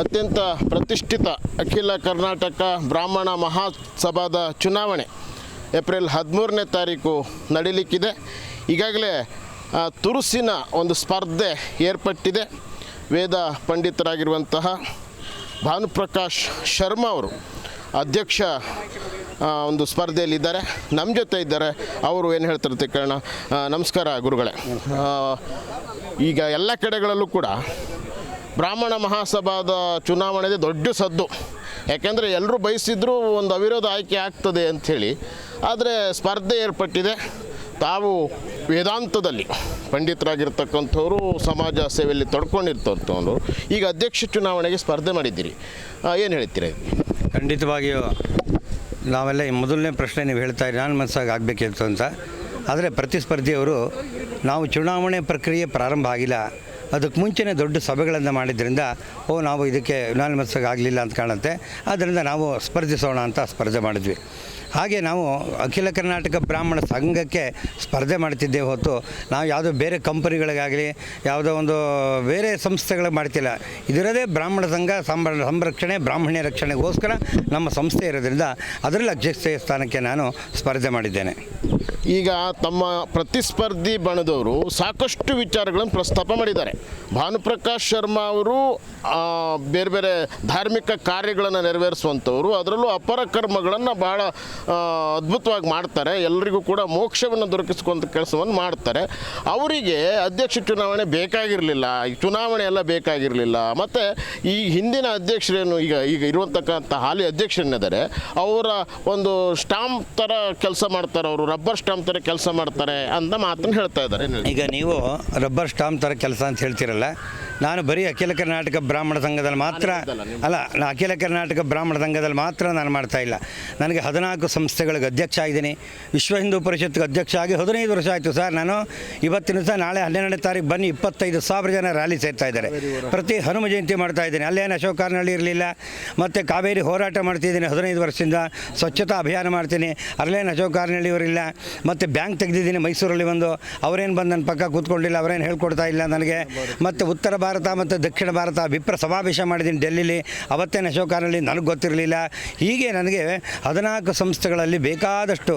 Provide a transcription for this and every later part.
ಅತ್ಯಂತ ಪ್ರತಿಷ್ಠಿತ ಅಖಿಲ ಕರ್ನಾಟಕ ಬ್ರಾಹ್ಮಣ ಮಹಾಸಭಾದ ಚುನಾವಣೆ ಏಪ್ರಿಲ್ ಹದಿಮೂರನೇ ತಾರೀಕು ನಡೀಲಿಕ್ಕಿದೆ. ಈಗಾಗಲೇ ತುರುಸಿನ ಒಂದು ಸ್ಪರ್ಧೆ ಏರ್ಪಟ್ಟಿದೆ. ವೇದ ಪಂಡಿತರಾಗಿರುವಂತಹ ಭಾನುಪ್ರಕಾಶ್ ಶರ್ಮಾ ಅವರು ಅಧ್ಯಕ್ಷ ಒಂದು ಸ್ಪರ್ಧೆಯಲ್ಲಿದ್ದಾರೆ. ನಮ್ಮ ಜೊತೆ ಇದ್ದಾರೆ. ಅವರು ಏನು ಹೇಳ್ತಾರೆ ಕಾರಣ ನಮಸ್ಕಾರ ಗುರುಗಳೇ. ಈಗ ಎಲ್ಲ ಕಡೆಗಳಲ್ಲೂ ಕೂಡ ಬ್ರಾಹ್ಮಣ ಮಹಾಸಭಾದ ಚುನಾವಣೆದೇ ದೊಡ್ಡ ಸದ್ದು. ಯಾಕೆಂದರೆ ಎಲ್ಲರೂ ಬಯಸಿದ್ರು ಒಂದು ಅವಿರೋಧ ಆಯ್ಕೆ ಆಗ್ತದೆ ಅಂಥೇಳಿ. ಆದರೆ ಸ್ಪರ್ಧೆ ಏರ್ಪಟ್ಟಿದೆ. ತಾವು ವೇದಾಂತದಲ್ಲಿ ಪಂಡಿತರಾಗಿರ್ತಕ್ಕಂಥವ್ರು ಸಮಾಜ ಸೇವೆಯಲ್ಲಿ ತೊಡ್ಕೊಂಡಿರ್ತಕ್ಕಂಥವ್ರು. ಈಗ ಅಧ್ಯಕ್ಷ ಚುನಾವಣೆಗೆ ಸ್ಪರ್ಧೆ ಮಾಡಿದ್ದೀರಿ. ಏನು ಹೇಳ್ತೀರಾ ಖಂಡಿತವಾಗಿಯೂ ನಾವೆಲ್ಲ ಈ ಮೊದಲನೇ ಪ್ರಶ್ನೆ ನೀವು ಹೇಳ್ತಾ ಇರಿ ನಾನು ಮನಸ್ಸಾಗಿ ಆಗಬೇಕಿತ್ತು ಅಂತ. ಆದರೆ ಪ್ರತಿಸ್ಪರ್ಧಿಯವರು, ನಾವು ಚುನಾವಣೆ ಪ್ರಕ್ರಿಯೆ ಪ್ರಾರಂಭ ಆಗಿಲ್ಲ. ಅದಕ್ಕೆ ಮುಂಚೆನೇ ದೊಡ್ಡ ಸಭೆಗಳನ್ನು ಮಾಡಿದ್ರಿಂದ, ಓ, ನಾವು ಇದಕ್ಕೆ ಯುನಾನಿಮಸ್ ಆಗಲಿಲ್ಲ ಅಂತ ಕಾಣುತ್ತೆ. ಆದ್ದರಿಂದ ನಾವು ಸ್ಪರ್ಧಿಸೋಣ ಅಂತ ಸ್ಪರ್ಧೆ ಮಾಡಿದ್ವಿ. ಹಾಗೆ ನಾವು ಅಖಿಲ ಕರ್ನಾಟಕ ಬ್ರಾಹ್ಮಣ ಸಂಘಕ್ಕೆ ಸ್ಪರ್ಧೆ ಮಾಡ್ತಿದ್ದೇವೆ ಹೊತ್ತು, ನಾವು ಯಾವುದೋ ಬೇರೆ ಕಂಪನಿಗಳಿಗಾಗಲಿ, ಯಾವುದೋ ಒಂದು ಬೇರೆ ಸಂಸ್ಥೆಗಳಿಗೆ ಮಾಡ್ತಿಲ್ಲ. ಇದರದೇ ಬ್ರಾಹ್ಮಣ ಸಂಘ ಸಂರಕ್ಷಣೆ, ಬ್ರಾಹ್ಮಣ್ಯ ರಕ್ಷಣೆಗೋಸ್ಕರ ನಮ್ಮ ಸಂಸ್ಥೆ ಇರೋದ್ರಿಂದ ಅದರಲ್ಲಿ ಅಧ್ಯಕ್ಷ ಸ್ಥಾನಕ್ಕೆ ನಾನು ಸ್ಪರ್ಧೆ ಮಾಡಿದ್ದೇನೆ. ಈಗ ತಮ್ಮ ಪ್ರತಿಸ್ಪರ್ಧಿ ಬಣದವರು ಸಾಕಷ್ಟು ವಿಚಾರಗಳನ್ನು ಪ್ರಸ್ತಾಪ ಮಾಡಿದ್ದಾರೆ. ಭಾನುಪ್ರಕಾಶ್ ಶರ್ಮಾ ಅವರು ಬೇರೆ ಬೇರೆ ಧಾರ್ಮಿಕ ಕಾರ್ಯಗಳನ್ನು ನೆರವೇರಿಸುವಂಥವ್ರು, ಅದರಲ್ಲೂ ಅಪರ ಕರ್ಮಗಳನ್ನು ಭಾಳ ಅದ್ಭುತವಾಗಿ ಮಾಡ್ತಾರೆ. ಎಲ್ಲರಿಗೂ ಕೂಡ ಮೋಕ್ಷವನ್ನು ದೊರಕಿಸ್ಕೊಂತ ಕೆಲಸವನ್ನು ಮಾಡ್ತಾರೆ. ಅವರಿಗೆ ಅಧ್ಯಕ್ಷ ಚುನಾವಣೆ ಬೇಕಾಗಿರಲಿಲ್ಲ. ಈ ಚುನಾವಣೆ ಎಲ್ಲ ಬೇಕಾಗಿರಲಿಲ್ಲ. ಮತ್ತು ಈ ಹಿಂದಿನ ಅಧ್ಯಕ್ಷರೇನು, ಈಗ ಈಗ ಇರುವಂತಕ್ಕಂಥ ಹಾಲಿ ಅಧ್ಯಕ್ಷರೇನಿದ್ದಾರೆ ಅವರ ಒಂದು ಸ್ಟಾಂಪ್ ಥರ ಕೆಲಸ ಮಾಡ್ತಾರೆ ಅವರು, ರಬ್ಬರ್ ಸ್ಟಾಂಪ್ ಥರ ಕೆಲಸ ಮಾಡ್ತಾರೆ ಅಂತ ಮಾತನ್ನು ಹೇಳ್ತಾ ಇದ್ದಾರೆ. ಈಗ ನೀವು ರಬ್ಬರ್ ಸ್ಟಾಂಪ್ ಥರ ಕೆಲಸ ಅಂತ ಹೇಳ್ತೀರಲ್ಲ ನಾನು ಬರೀ ಅಖಿಲ ಕರ್ನಾಟಕ ಬ್ರಾಹ್ಮಣ ಸಂಘದಲ್ಲಿ ಮಾತ್ರ ಅಲ್ಲ ನಾನು ಅಖಿಲ ಕರ್ನಾಟಕ ಬ್ರಾಹ್ಮಣ ಸಂಘದಲ್ಲಿ ಮಾತ್ರ ನಾನು ಮಾಡ್ತಾ ಇಲ್ಲ. ನನಗೆ ಹದಿನಾಲ್ಕು ಸಂಸ್ಥೆಗಳಿಗೆ ಅಧ್ಯಕ್ಷ ಆಗಿದ್ದೀನಿ. ವಿಶ್ವ ಹಿಂದೂ ಪರಿಷತ್ಗೆ ಅಧ್ಯಕ್ಷ ಆಗಿ ಹದಿನೈದು ವರ್ಷ ಆಯಿತು ಸರ್. ನಾನು ಇವತ್ತಿನ ಸಹ ನಾಳೆ ಹನ್ನೆರಡನೇ ತಾರೀಕು ಬನ್ನಿ ಇಪ್ಪತ್ತೈದು ಸಾವಿರ ಜನ ರ್ಯಾಲಿ ಸೇರ್ತಾ ಇದ್ದಾರೆ. ಪ್ರತಿ ಹನುಮ ಜಯಂತಿ ಮಾಡ್ತಾ ಇದ್ದೀನಿ. ಅಲ್ಲೇನು ಅಶೋಕ್ ಕಾರ್ನಳ್ಳಿ ಇರಲಿಲ್ಲ. ಮತ್ತು ಕಾವೇರಿ ಹೋರಾಟ ಮಾಡ್ತಿದ್ದೀನಿ ಹದಿನೈದು ವರ್ಷದಿಂದ. ಸ್ವಚ್ಛತಾ ಅಭಿಯಾನ ಮಾಡ್ತೀನಿ. ಅಲ್ಲೇನು ಅಶೋಕ್ ಕಾರ್ನಳ್ಳಿ ಅವರಿಲ್ಲ ಮತ್ತು ಬ್ಯಾಂಕ್ ತೆಗೆದಿದ್ದೀನಿ ಮೈಸೂರಲ್ಲಿ ಒಂದು. ಅವರೇನು ಬಂದು ನನ್ನ ಪಕ್ಕ ಕೂತ್ಕೊಂಡಿಲ್ಲ. ಅವರೇನು ಹೇಳ್ಕೊಡ್ತಾ ಇಲ್ಲ ನನಗೆ. ಮತ್ತು ಉತ್ತರ ಭಾರತ ಮತ್ತು ದಕ್ಷಿಣ ಭಾರತ ವಿಪ್ರ ಸಮಾವೇಶ ಮಾಡಿದ್ದೀನಿ ಡೆಲ್ಲಿಲಿ. ಅವತ್ತೇನು ಅಶೋಕನಲ್ಲಿ ನನಗೆ ಗೊತ್ತಿರಲಿಲ್ಲ. ಹೀಗೆ ನನಗೆ ಹದಿನಾಲ್ಕು ಸಂಸ್ಥೆಗಳಲ್ಲಿ ಬೇಕಾದಷ್ಟು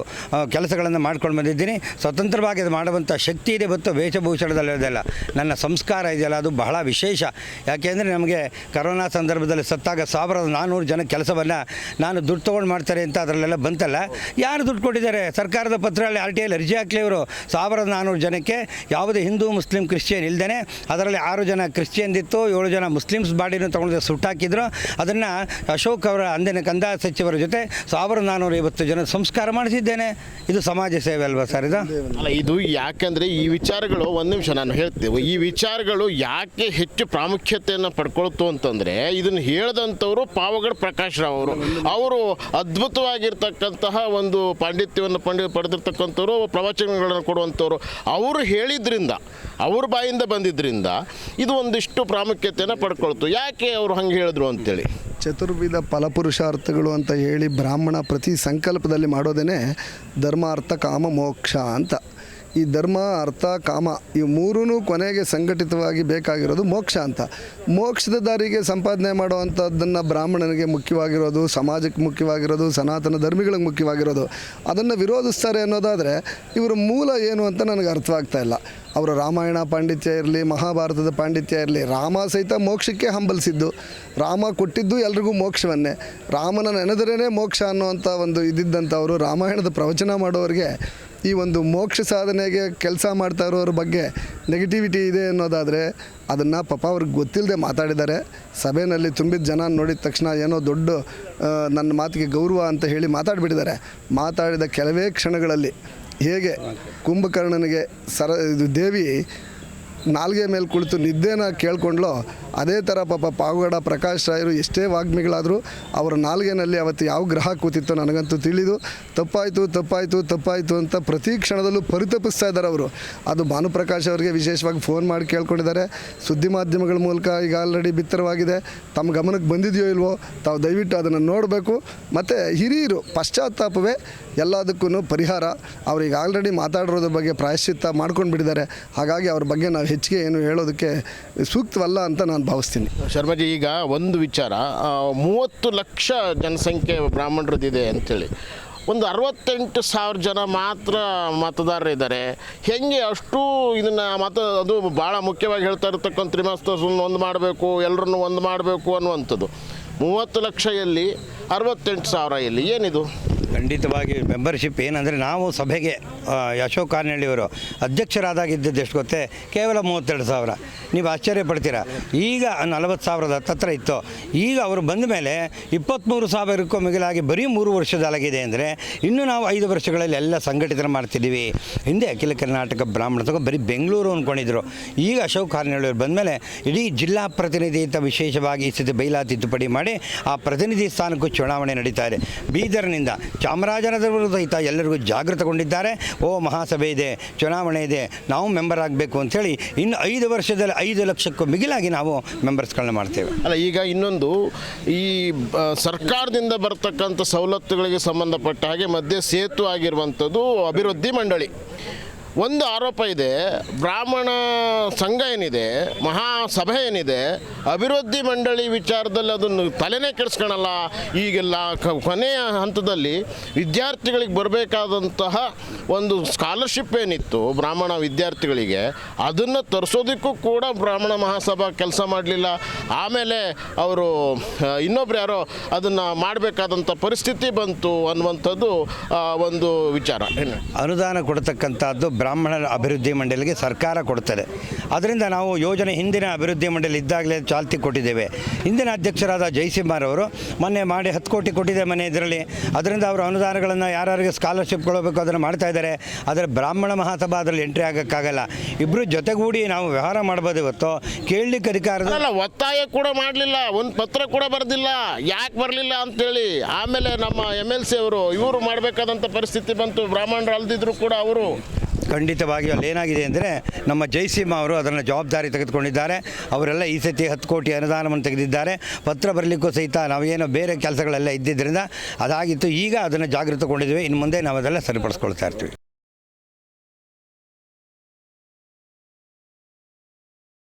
ಕೆಲಸಗಳನ್ನು ಮಾಡ್ಕೊಂಡು ಬಂದಿದ್ದೀನಿ. ಸ್ವತಂತ್ರವಾಗಿ ಅದು ಮಾಡುವಂಥ ಶಕ್ತಿ ಇದೆ ಮತ್ತು ವೇಷಭೂಷಣದಲ್ಲಿರೋದಲ್ಲ ನನ್ನ ಸಂಸ್ಕಾರ ಇದೆಯಲ್ಲ, ಅದು ಬಹಳ ವಿಶೇಷ. ಯಾಕೆಂದರೆ ನಮಗೆ ಕರೋನಾ ಸಂದರ್ಭದಲ್ಲಿ ಸತ್ತಾಗ ಸಾವಿರದ ನಾನ್ನೂರು ಜನ ಕೆಲಸವನ್ನು ನಾನು ದುಡ್ಡು ತೊಗೊಂಡು ಮಾಡ್ತಾರೆ ಅಂತ ಅದರಲ್ಲೆಲ್ಲ ಬಂತಲ್ಲ. ಯಾರು ದುಡ್ಡು ಕೊಟ್ಟಿದ್ದಾರೆ? ಸರ್ಕಾರದ ಪತ್ರದಲ್ಲಿ ಆರ್ ಟಿ ಐಲಿ ಅರ್ಜಿ ಹಾಕ್ಲಿ ಅವರು ಸಾವಿರದ ನಾನ್ನೂರು ಜನಕ್ಕೆ ಯಾವುದೇ ಹಿಂದೂ, ಮುಸ್ಲಿಂ, ಕ್ರಿಶ್ಚಿಯನ್ ಇಲ್ಲದೇ ಅದರಲ್ಲಿ ಆರು ಜನ ಕ್ರಿಶ್ಚಿಯನ್ ಇತ್ತು ಏಳು ಜನ ಮುಸ್ಲಿಮ್ಸ್ ಬಾಡಿನ ತೊಗೊಂಡು ಸುಟ್ಟಾಕಿದ್ರು ಅದನ್ನು ಅಶೋಕ್ ಅವರ ಅಂದಿನ ಕಂದಾಯ ಸಚಿವರ ಜೊತೆ ಸಾವಿರದ ನಾನ್ನೂರ ಐವತ್ತು ಜನ ಸಂಸ್ಕಾರ ಮಾಡಿಸಿದ್ದೇನೆ. ಇದು ಸಮಾಜ ಸೇವೆ ಅಲ್ವಾ ಸರ್ ಇದು? ಅಲ್ಲ, ಇದು ಯಾಕಂದರೆ ಈ ವಿಚಾರಗಳು ಒಂದು ನಿಮಿಷ ನಾನು ಹೇಳ್ತೇವೆ ಈ ವಿಚಾರಗಳು ಯಾಕೆ ಹೆಚ್ಚು ಪ್ರಾಮುಖ್ಯತೆಯನ್ನು ಪಡ್ಕೊಳ್ತು ಅಂತಂದರೆ ಇದನ್ನು ಹೇಳಿದಂಥವರು ಪಾವಗಡ ಪ್ರಕಾಶ್ ರಾವ್ ಅವರು. ಅವರು ಅದ್ಭುತವಾಗಿರ್ತಕ್ಕಂತಹ ಒಂದು ಪಾಂಡಿತ್ಯವನ್ನು ಪಂಡಿ ಪಡೆದಿರ್ತಕ್ಕಂಥವ್ರು, ಪ್ರವಚನಗಳನ್ನು ಕೊಡುವಂಥವ್ರು. ಅವರು ಹೇಳಿದ್ರಿಂದ, ಅವ್ರ ಬಾಯಿಂದ ಬಂದಿದ್ದರಿಂದ ಇದು ಒಂದಿಷ್ಟು ಪ್ರಾಮುಖ್ಯತೆಯನ್ನು ಪಡ್ಕೊಳ್ತು. ಯಾಕೆ ಅವರು ಹಂಗೆ ಹೇಳಿದ್ರು ಅಂತೇಳಿ? ಚತುರ್ವಿಧ ಫಲಪುರುಷಾರ್ಥಗಳು ಅಂತ ಹೇಳಿ ಬ್ರಾಹ್ಮಣ ಪ್ರತಿ ಸಂಕಲ್ಪದಲ್ಲಿ ಮಾಡೋದೇ ಧರ್ಮಾರ್ಥ ಕಾಮ ಮೋಕ್ಷ ಅಂತ. ಈ ಧರ್ಮ, ಅರ್ಥ, ಕಾಮ ಈ ಮೂರೂ ಕೊನೆಗೆ ಸಂಘಟಿತವಾಗಿ ಬೇಕಾಗಿರೋದು ಮೋಕ್ಷ ಅಂತ. ಮೋಕ್ಷದ ದಾರಿಗೆ ಸಂಪಾದನೆ ಮಾಡುವಂಥದ್ದನ್ನು ಬ್ರಾಹ್ಮಣನಿಗೆ ಮುಖ್ಯವಾಗಿರೋದು, ಸಮಾಜಕ್ಕೆ ಮುಖ್ಯವಾಗಿರೋದು, ಸನಾತನ ಧರ್ಮಿಗಳಿಗೆ ಮುಖ್ಯವಾಗಿರೋದು, ಅದನ್ನು ವಿರೋಧಿಸ್ತಾರೆ ಅನ್ನೋದಾದರೆ ಇವರ ಮೂಲ ಏನು ಅಂತ ನನಗೆ ಅರ್ಥವಾಗ್ತಾ ಇಲ್ಲ. ಅವರು ರಾಮಾಯಣ ಪಾಂಡಿತ್ಯ ಇರಲಿ, ಮಹಾಭಾರತದ ಪಾಂಡಿತ್ಯ ಇರಲಿ, ರಾಮ ಸಹಿತ ಮೋಕ್ಷಕ್ಕೆ ಹಂಬಲಿಸಿದ್ದು. ರಾಮ ಕೊಟ್ಟಿದ್ದು ಎಲ್ರಿಗೂ ಮೋಕ್ಷವನ್ನೇ. ರಾಮನ ನೆನೆದರೇ ಮೋಕ್ಷ ಅನ್ನುವಂಥ ಒಂದು ಇದ್ದಿದ್ದಂಥವರು ರಾಮಾಯಣದ ಪ್ರವಚನ ಮಾಡೋರಿಗೆ ಈ ಒಂದು ಮೋಕ್ಷ ಸಾಧನೆಗೆ ಕೆಲಸ ಮಾಡ್ತಾ ಇರೋರ ಬಗ್ಗೆ ನೆಗೆಟಿವಿಟಿ ಇದೆ ಅನ್ನೋದಾದರೆ ಅದನ್ನು ಪಾಪ ಅವ್ರಿಗೆ ಗೊತ್ತಿಲ್ಲದೆ ಮಾತಾಡಿದ್ದಾರೆ. ಸಭೆಯಲ್ಲಿ ತುಂಬಿದ ಜನ ನೋಡಿದ ತಕ್ಷಣ ಏನೋ ದೊಡ್ಡ ನನ್ನ ಮಾತಿಗೆ ಗೌರವ ಅಂತ ಹೇಳಿ ಮಾತಾಡಿಬಿಟ್ಟಿದ್ದಾರೆ. ಮಾತಾಡಿದ ಕೆಲವೇ ಕ್ಷಣಗಳಲ್ಲಿ ಹೇಗೆ ಕುಂಭಕರ್ಣನಿಗೆ ಸರ ದೇವಿ ನಾಲ್ಗೆ ಮೇಲೆ ಕುಳಿತು ನಿದ್ದೆನ ಕೇಳ್ಕೊಂಡ್ಲೋ, ಅದೇ ಥರ ಪಾಪ ಪಾವಗಡ ಪ್ರಕಾಶ್ ರಾಯರು ಎಷ್ಟೇ ವಾಗ್ಮಿಗಳಾದರೂ ಅವರ ನಾಲ್ಗೆನಲ್ಲಿ ಅವತ್ತು ಯಾವ ಗ್ರಹ ಕೂತಿತ್ತೋ ನನಗಂತೂ ತಿಳಿದು, ತಪ್ಪಾಯಿತು ತಪ್ಪಾಯಿತು ತಪ್ಪಾಯಿತು ಅಂತ ಪ್ರತಿ ಕ್ಷಣದಲ್ಲೂ ಪರಿತಪಿಸ್ತಾ ಇದ್ದಾರೆ ಅವರು. ಅದು ಭಾನುಪ್ರಕಾಶ್ ಅವರಿಗೆ ವಿಶೇಷವಾಗಿ ಫೋನ್ ಮಾಡಿ ಕೇಳ್ಕೊಂಡಿದ್ದಾರೆ. ಸುದ್ದಿ ಮಾಧ್ಯಮಗಳ ಮೂಲಕ ಈಗ ಆಲ್ರೆಡಿ ಬಿತ್ತರವಾಗಿದೆ. ತಮ್ಮ ಗಮನಕ್ಕೆ ಬಂದಿದೆಯೋ ಇಲ್ವೋ, ತಾವು ದಯವಿಟ್ಟು ಅದನ್ನು ನೋಡಬೇಕು. ಮತ್ತು ಹಿರಿಯರು ಪಶ್ಚಾತ್ತಾಪವೇ ಎಲ್ಲದಕ್ಕೂ ಪರಿಹಾರ. ಅವ್ರಿಗೆ ಆಲ್ರೆಡಿ ಮಾತಾಡಿರೋದ್ರ ಬಗ್ಗೆ ಪ್ರಾಯಶ್ಚಿತ್ತ ಮಾಡ್ಕೊಂಡು ಬಿಟ್ಟಿದ್ದಾರೆ ಹಾಗಾಗಿ ಅವ್ರ ಬಗ್ಗೆ ನಾವು ಹೆಚ್ಚಿಗೆ ಏನು ಹೇಳೋದಕ್ಕೆ ಸೂಕ್ತವಲ್ಲ ಅಂತ ನಾನು ಭಾವಿಸ್ತೀನಿ. ಶರ್ಮಾಜಿ, ಈಗ ಒಂದು ವಿಚಾರ ಮೂವತ್ತು ಲಕ್ಷ ಜನಸಂಖ್ಯೆ ಬ್ರಾಹ್ಮಣರದ್ದಿದೆ ಅಂಥೇಳಿ ಒಂದು ಅರವತ್ತೆಂಟು ಸಾವಿರ ಜನ ಮಾತ್ರ ಮತದಾರರಿದ್ದಾರೆ ಹೆಂಗೆ ಅಷ್ಟು ಇದನ್ನು ಮತ, ಅದು ಭಾಳ ಮುಖ್ಯವಾಗಿ ಹೇಳ್ತಾ ಇರತಕ್ಕಂಥ ತ್ರಿಮಾಸ್ತವನ್ನು ಒಂದು ಮಾಡಬೇಕು, ಎಲ್ಲರನ್ನು ಒಂದು ಮಾಡಬೇಕು ಅನ್ನುವಂಥದ್ದು. ಮೂವತ್ತು ಲಕ್ಷ ಎಲ್ಲಿ, ಅರವತ್ತೆಂಟು ಸಾವಿರ ಎಲ್ಲಿ, ಏನಿದು? ಖಂಡಿತವಾಗಿ ಮೆಂಬರ್ಶಿಪ್ ಏನಂದರೆ ನಾವು ಸಭೆಗೆ ಅಶೋಕ್ ಕಾರ್ನಳ್ಳಿಯವರು ಅಧ್ಯಕ್ಷರಾದಾಗಿದ್ದದ್ದು ಎಷ್ಟು ಗೊತ್ತೇ? ಕೇವಲ ಮೂವತ್ತೆರಡು ಸಾವಿರ. ನೀವು ಆಶ್ಚರ್ಯ ಪಡ್ತೀರಾ? ಈಗ ನಲವತ್ತು ಸಾವಿರದ ಹತ್ತತ್ರ ಇತ್ತು. ಈಗ ಅವರು ಬಂದ ಮೇಲೆ ಇಪ್ಪತ್ತ್ಮೂರು ಸಾವಿರಕ್ಕೂ ಮಿಗಿಲಾಗಿ ಬರೀ ಮೂರು ವರ್ಷದೊಳಗಿದೆ ಅಂದರೆ ಇನ್ನು ನಾವು ಐದು ವರ್ಷಗಳಲ್ಲಿ ಎಲ್ಲ ಸಂಘಟಿತ ಮಾಡ್ತಿದ್ದೀವಿ. ಹಿಂದೆ ಅಖಿಲ ಕರ್ನಾಟಕ ಬ್ರಾಹ್ಮಣ ತಗೋ ಬರೀ ಬೆಂಗಳೂರು ಅಂದ್ಕೊಂಡಿದ್ರು ಈಗ ಅಶೋಕ್ ಕಾರ್ನಳ್ಳಿಯವರು ಬಂದಮೇಲೆ ಇಡೀ ಜಿಲ್ಲಾ ಪ್ರತಿನಿಧಿ ಅಂತ ವಿಶೇಷವಾಗಿ ಈ ಸತಿ ಬೈಲಾ ತಿದ್ದುಪಡಿ ಮಾಡಿ ಆ ಪ್ರತಿನಿಧಿ ಸ್ಥಾನಕ್ಕೂ ಚುನಾವಣೆ ನಡೀತಾ ಇದೆ. ಬೀದರ್ನಿಂದ ಚಾಮರಾಜನಗರ ಸಹಿತ ಎಲ್ಲರಿಗೂ ಜಾಗೃತಗೊಂಡಿದ್ದಾರೆ. ಓ, ಮಹಾಸಭೆ ಇದೆ, ಚುನಾವಣೆ ಇದೆ, ನಾವು ಮೆಂಬರ್ ಆಗಬೇಕು ಅಂಥೇಳಿ ಇನ್ನು ಐದು ವರ್ಷದಲ್ಲಿ ಐದು ಲಕ್ಷಕ್ಕೂ ಮಿಗಿಲಾಗಿ ನಾವು ಮೆಂಬರ್ಸ್ಗಳನ್ನ ಮಾಡ್ತೇವೆ. ಅಲ್ಲ, ಈಗ ಇನ್ನೊಂದು, ಈ ಸರ್ಕಾರದಿಂದ ಬರ್ತಕ್ಕಂಥ ಸವಲತ್ತುಗಳಿಗೆ ಸಂಬಂಧಪಟ್ಟ ಹಾಗೆ ಮಧ್ಯೆ ಸೇತು ಆಗಿರುವಂಥದ್ದು ಅಭಿವೃದ್ಧಿ ಮಂಡಳಿ. ಒಂದು ಆರೋಪ ಇದೆ. ಬ್ರಾಹ್ಮಣ ಸಂಘ ಏನಿದೆ, ಮಹಾಸಭೆ ಏನಿದೆ, ಅಭಿವೃದ್ಧಿ ಮಂಡಳಿ ವಿಚಾರದಲ್ಲಿ ಅದನ್ನು ತಲೆನೇ ಕೆಡಿಸ್ಕೊಳಲ್ಲ. ಈಗೆಲ್ಲ ಕೊನೆಯ ಹಂತದಲ್ಲಿ ವಿದ್ಯಾರ್ಥಿಗಳಿಗೆ ಬರಬೇಕಾದಂತಹ ಒಂದು ಸ್ಕಾಲರ್ಶಿಪ್ ಏನಿತ್ತು ಬ್ರಾಹ್ಮಣ ವಿದ್ಯಾರ್ಥಿಗಳಿಗೆ, ಅದನ್ನು ತರಿಸೋದಕ್ಕೂ ಕೂಡ ಬ್ರಾಹ್ಮಣ ಮಹಾಸಭಾ ಕೆಲಸ ಮಾಡಲಿಲ್ಲ. ಆಮೇಲೆ ಅವರು ಇನ್ನೊಬ್ರು ಯಾರೋ ಅದನ್ನು ಮಾಡಬೇಕಾದಂಥ ಪರಿಸ್ಥಿತಿ ಬಂತು ಅನ್ನುವಂಥದ್ದು ಒಂದು ವಿಚಾರ. ಅನುದಾನ ಕೊಡ್ತಕ್ಕಂಥದ್ದು ಬ್ರಾಹ್ಮಣರ ಅಭಿವೃದ್ಧಿ ಮಂಡಳಿಗೆ ಸರ್ಕಾರ ಕೊಡ್ತದೆ ಅದರಿಂದ ನಾವು ಯೋಜನೆ ಹಿಂದಿನ ಅಭಿವೃದ್ಧಿ ಮಂಡಳಿ ಇದ್ದಾಗಲೇ ಚಾಲ್ತಿ ಕೊಟ್ಟಿದ್ದೇವೆ. ಹಿಂದಿನ ಅಧ್ಯಕ್ಷರಾದ ಜಯಸಿಂಹಾರ್ ಅವರು ಮೊನ್ನೆ ಮಾಡಿ ಹತ್ತು ಕೋಟಿ ಕೊಟ್ಟಿದೆ ಮನೆ ಇದರಲ್ಲಿ. ಅದರಿಂದ ಅವರು ಅನುದಾನಗಳನ್ನು ಯಾರ್ಯಾರಿಗೆ ಸ್ಕಾಲರ್ಶಿಪ್ ಕೊಡಬೇಕು ಅದನ್ನು ಮಾಡ್ತಾ ಇದ್ದಾರೆ. ಆದರೆ ಬ್ರಾಹ್ಮಣ ಮಹಾಸಭಾ ಅದರಲ್ಲಿ ಎಂಟ್ರಿ ಆಗೋಕ್ಕಾಗಲ್ಲ. ಇಬ್ಬರು ಜೊತೆಗೂಡಿ ನಾವು ವ್ಯವಹಾರ ಮಾಡ್ಬೋದು ಇವತ್ತು. ಕೇಳಲಿಕ್ಕೆ ಅಧಿಕಾರ ಒತ್ತಾಯ ಕೂಡ ಮಾಡಲಿಲ್ಲ, ಒಂದು ಪತ್ರ ಕೂಡ ಬರೆದಿಲ್ಲ. ಯಾಕೆ ಬರಲಿಲ್ಲ ಅಂತೇಳಿ. ಆಮೇಲೆ ನಮ್ಮ ಎಂ ಎಲ್ ಸಿ ಅವರು ಇವರು ಮಾಡಬೇಕಾದಂಥ ಪರಿಸ್ಥಿತಿ ಬಂತು. ಬ್ರಾಹ್ಮಣರು ಅಲ್ದಿದ್ರು ಕೂಡ ಅವರು. ಖಂಡಿತವಾಗಿ ಅಲ್ಲಿ ಏನಾಗಿದೆ ಅಂದರೆ ನಮ್ಮ ಜಯಸಿಂಹ ಅವರು ಅದನ್ನು ಜವಾಬ್ದಾರಿ ತೆಗೆದುಕೊಂಡಿದ್ದಾರೆ. ಅವರೆಲ್ಲ ಈ ಸತಿ ಹತ್ತು ಕೋಟಿ ಅನುದಾನವನ್ನು ತೆಗೆದಿದ್ದಾರೆ. ಪತ್ರ ಬರಲಿಕ್ಕೂ ಸಹಿತ ನಾವೇನೋ ಬೇರೆ ಕೆಲಸಗಳೆಲ್ಲ ಇದ್ದಿದ್ದರಿಂದ ಅದಾಗಿತ್ತು. ಈಗ ಅದನ್ನು ಜಾಗೃತಗೊಂಡಿದ್ದೇವೆ. ಇನ್ನು ಮುಂದೆ ನಾವು ಅದೆಲ್ಲ ಸರಿಪಡಿಸ್ಕೊಳ್ತಾ ಇರ್ತೀವಿ.